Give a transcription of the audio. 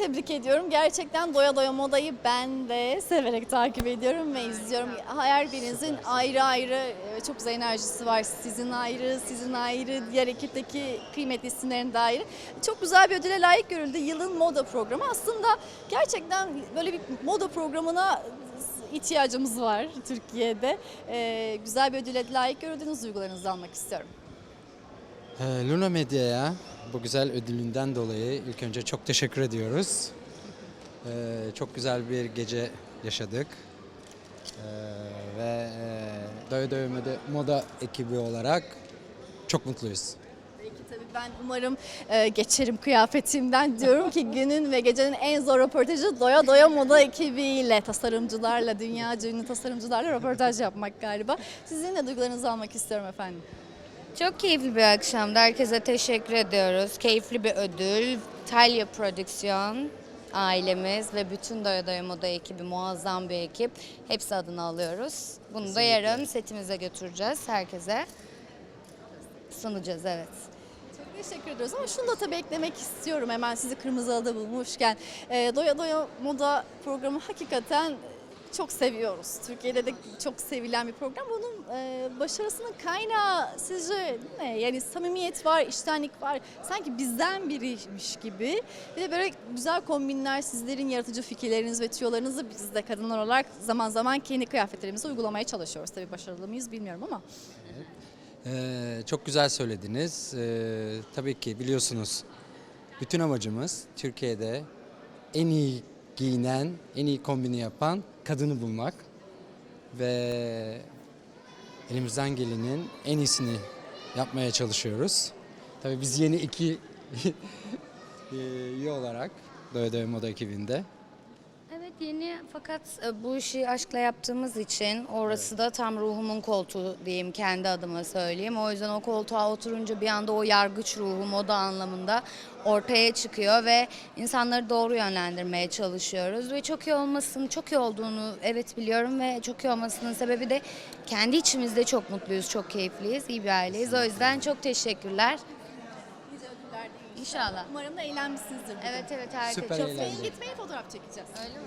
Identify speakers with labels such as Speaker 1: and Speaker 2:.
Speaker 1: tebrik ediyorum. Gerçekten doya doya modayı ben de severek takip ediyorum ve izliyorum. Her birinizin ayrı ayrı e, çok güzel enerjisi var. Sizin ayrı, sizin ayrı, diğer ekipteki kıymetli isimlerin de ayrı. Çok güzel bir ödüle layık görüldü. Yılın moda programı. Aslında gerçekten böyle bir moda programına ihtiyacımız var Türkiye'de. E, güzel bir ödüle layık görüldüğünüz duygularınızı almak istiyorum.
Speaker 2: Ee, Luna Medya'ya bu güzel ödülünden dolayı ilk önce çok teşekkür ediyoruz. Ee, çok güzel bir gece yaşadık. Ee, ve e, Doya Doya Moda, ekibi olarak çok mutluyuz.
Speaker 1: Peki tabii ben umarım e, geçerim kıyafetimden diyorum ki günün ve gecenin en zor röportajı doya doya moda ekibiyle, tasarımcılarla, dünya ünlü tasarımcılarla röportaj yapmak galiba. Sizin de duygularınızı almak istiyorum efendim.
Speaker 3: Çok keyifli bir akşamdı. Herkese teşekkür ediyoruz. Keyifli bir ödül. Talya Prodüksiyon ailemiz ve bütün Doya Doya Moda ekibi muazzam bir ekip. Hepsi adını alıyoruz. Bunu da yarın setimize götüreceğiz herkese. Sunacağız evet.
Speaker 1: Çok teşekkür ediyoruz ama şunu da tabii eklemek istiyorum hemen sizi kırmızı halıda bulmuşken. E, doya doya moda programı hakikaten çok seviyoruz. Türkiye'de de çok sevilen bir program. Bunun e, başarısının kaynağı sizce ne? Yani samimiyet var, iştenlik var. Sanki bizden biriymiş gibi. Bir de böyle güzel kombinler, sizlerin yaratıcı fikirleriniz ve tüyolarınızı biz de kadınlar olarak zaman zaman kendi kıyafetlerimize uygulamaya çalışıyoruz. Tabii başarılı mıyız bilmiyorum ama.
Speaker 2: Ee, çok güzel söylediniz. Ee, tabii ki biliyorsunuz bütün amacımız Türkiye'de en iyi giyinen, en iyi kombini yapan kadını bulmak ve elimizden gelenin en iyisini yapmaya çalışıyoruz. Tabii biz yeni iki e, üye olarak Doya Doya Moda ekibinde
Speaker 3: yeni fakat e, bu işi aşkla yaptığımız için orası da tam ruhumun koltuğu diyeyim kendi adıma söyleyeyim. O yüzden o koltuğa oturunca bir anda o yargıç ruhu moda anlamında ortaya çıkıyor ve insanları doğru yönlendirmeye çalışıyoruz. Ve çok iyi olmasının, çok iyi olduğunu evet biliyorum ve çok iyi olmasının sebebi de kendi içimizde çok mutluyuz, çok keyifliyiz, iyi bir aileyiz. O yüzden çok teşekkürler. İnşallah.
Speaker 1: Umarım da eğlenmişsinizdir. bugün.
Speaker 3: Evet evet herkes
Speaker 2: Süper
Speaker 3: çok
Speaker 2: eğlenceli.
Speaker 1: Sayın gitmeyi fotoğraf çekeceğiz.
Speaker 3: Öyle mi?